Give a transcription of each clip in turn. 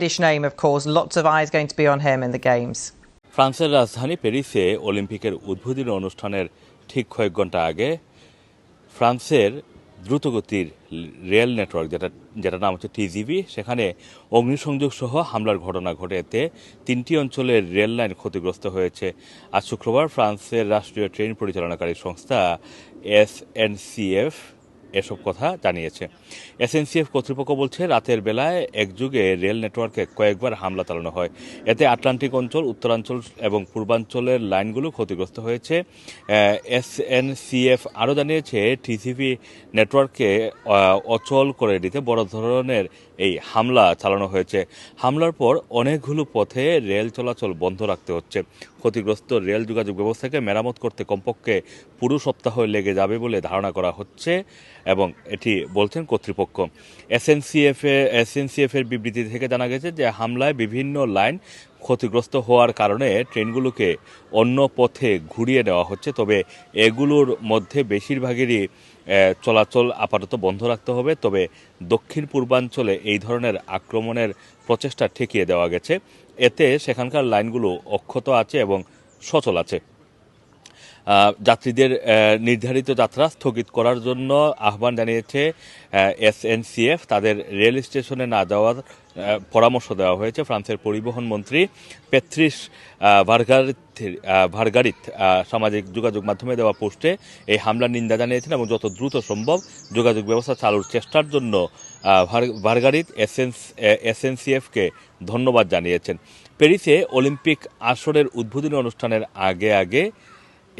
British name, of course, lots of eyes going to be on him in the Games. ফ্রান্সের রাজধানী প্যারিসে অলিম্পিকের উদ্বোধনী অনুষ্ঠানের ঠিক কয়েক ঘণ্টা আগে ফ্রান্সের দ্রুতগতির রেল নেটওয়ার্ক যেটা যেটার নাম হচ্ছে টিজিভি সেখানে অগ্নিসংযোগ সহ হামলার ঘটনা ঘটে এতে তিনটি অঞ্চলের রেল লাইন ক্ষতিগ্রস্ত হয়েছে আজ শুক্রবার ফ্রান্সের রাষ্ট্রীয় ট্রেন পরিচালনাকারী সংস্থা এসএনসিএফ এসব কথা জানিয়েছে। এসএনসিএফ কর্তৃপক্ষ বলছে, রাতের বেলায় একযুগে রেল নেটওয়ার্কে কয়েকবার হামলা চালানো হয়। এতে আটলান্টিক অঞ্চল, উত্তরাঞ্চল এবং পূর্বাঞ্চলের লাইনগুলো ক্ষতিগ্রস্ত হয়েছে। এসএনসিএফ আরও জানিয়েছে, টিসিপি নেটওয়ার্ককে অচল করে দিতে বড় ধরনের এই হামলা চালানো হয়েছে। হামলার পর অনেকগুলো পথে রেল চলাচল বন্ধ রাখতে হচ্ছে। ক্ষতিগ্রস্ত রেল যোগাযোগ ব্যবস্থাকে মেরামত করতে কমপক্ষে পুরো সপ্তাহ লেগে যাবে বলে ধারণা করা হচ্ছে। এবং এটি বলছেন কর্তৃপক্ষ। এসএনসিএফ এসএনসিএফ এর বিবৃতি থেকে জানা গেছে যে হামলায় বিভিন্ন লাইন ক্ষতিগ্রস্ত হওয়ার কারণে ট্রেনগুলোকে অন্য পথে ঘুরিয়ে নেওয়া হচ্ছে। তবে এগুলোর মধ্যে বেশিরভাগেরই চলাচল আপাতত বন্ধ রাখতে হবে। তবে দক্ষিণ পূর্বাঞ্চলে এই ধরনের আক্রমণের প্রচেষ্টা ঠেকিয়ে দেওয়া গেছে। এতে সেখানকার লাইনগুলো অক্ষত আছে এবং সচল আছে। যাত্রীদের নির্ধারিত যাত্রা স্থগিত করার জন্য আহ্বান জানিয়েছে এসএনসিএফ তাদের রেল স্টেশনে না যাওয়ার পরামর্শ দেওয়া হয়েছে। ফ্রান্সের পরিবহন মন্ত্রী পেত্রিস ভার্গারিত আহ, সামাজিক যোগাযোগ মাধ্যমে দেওয়া পোস্টে এই হামলার নিন্দা জানিয়েছেন এবং যত দ্রুত সম্ভব যোগাযোগ ব্যবস্থা চালুর চেষ্টার জন্য ভার্গারিত এসএনস এসএনসিএফকে ধন্যবাদ জানিয়েছেন। প্যারিসে অলিম্পিক আসরের উদ্বোধনী অনুষ্ঠানের আগে আগে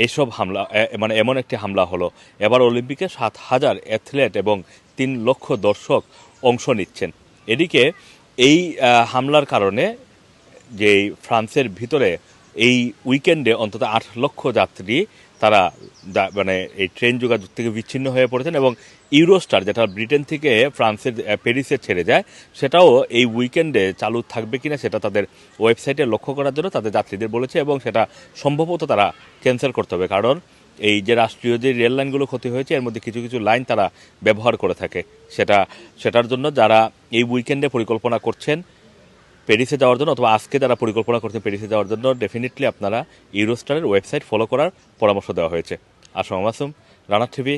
এইসব হামলা মানে এমন একটি হামলা হলো। এবার অলিম্পিকে সাত হাজার অ্যাথলেট এবং তিন লক্ষ দর্শক অংশ নিচ্ছেন। এদিকে এই হামলার কারণে যে ফ্রান্সের ভিতরে এই উইকেন্ডে অন্তত আট লক্ষ যাত্রী তারা মানে এই ট্রেন যোগাযোগ থেকে বিচ্ছিন্ন হয়ে পড়েছেন এবং ইউরোস্টার, যেটা ব্রিটেন থেকে ফ্রান্সের প্যারিসে ছেড়ে যায়, সেটাও এই উইকেন্ডে চালু থাকবে কিনা সেটা তাদের ওয়েবসাইটে লক্ষ্য করার জন্য তাদের যাত্রীদের বলেছে এবং সেটা সম্ভবত তারা ক্যান্সেল করতে হবে। কারণ এই যে রাষ্ট্রীয় যে রেল লাইনগুলো ক্ষতি হয়েছে, এর মধ্যে কিছু কিছু লাইন তারা ব্যবহার করে থাকে। সেটা, সেটার জন্য যারা এই উইকেন্ডে পরিকল্পনা করছেন প্যারিসে যাওয়ার জন্য অথবা আজকে যারা পরিকল্পনা করছেন প্যারিসে যাওয়ার জন্য ডেফিনেটলি আপনারা ইউরোস্টারের ওয়েবসাইট ফলো করার পরামর্শ দেওয়া হয়েছে। আসম মাসুম রানা টিভি